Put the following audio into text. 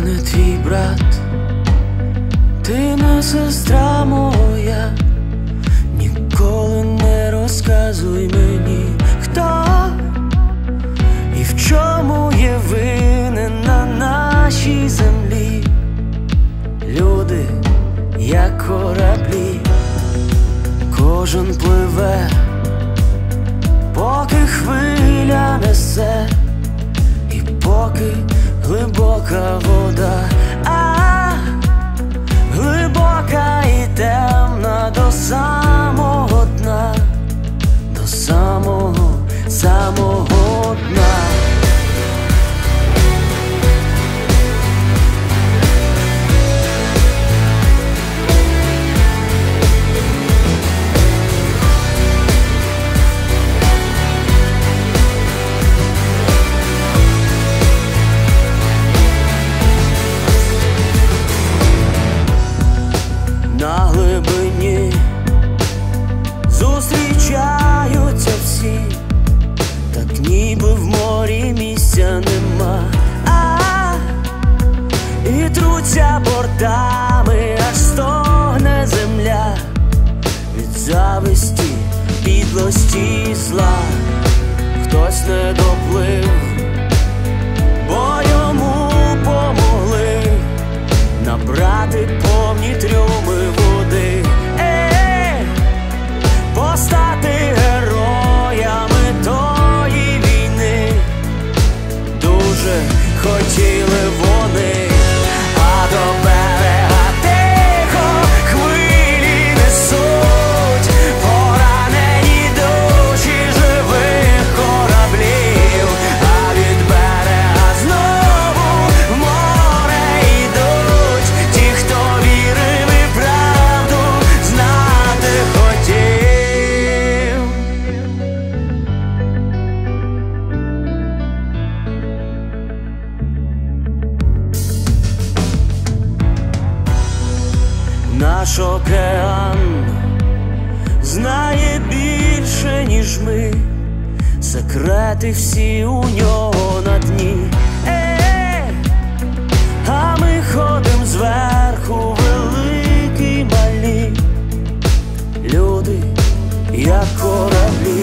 Я не твій брат, ти не сестра моя, ніколи не розказуй мені, хто і в чому є винен на нашій землі. Люди, як кораблі, кожен пливе, поки хвиля na підлості і зла, хтось не доплив, бо йому помогли. Набрати повні трюми води, е, постати героями тої війни. Дуже хотіли вони, наш океан знає більше, ніж ми, секрети всі у нього на дні, е, е а ми ходим зверху, великі малі, люди, як кораблі.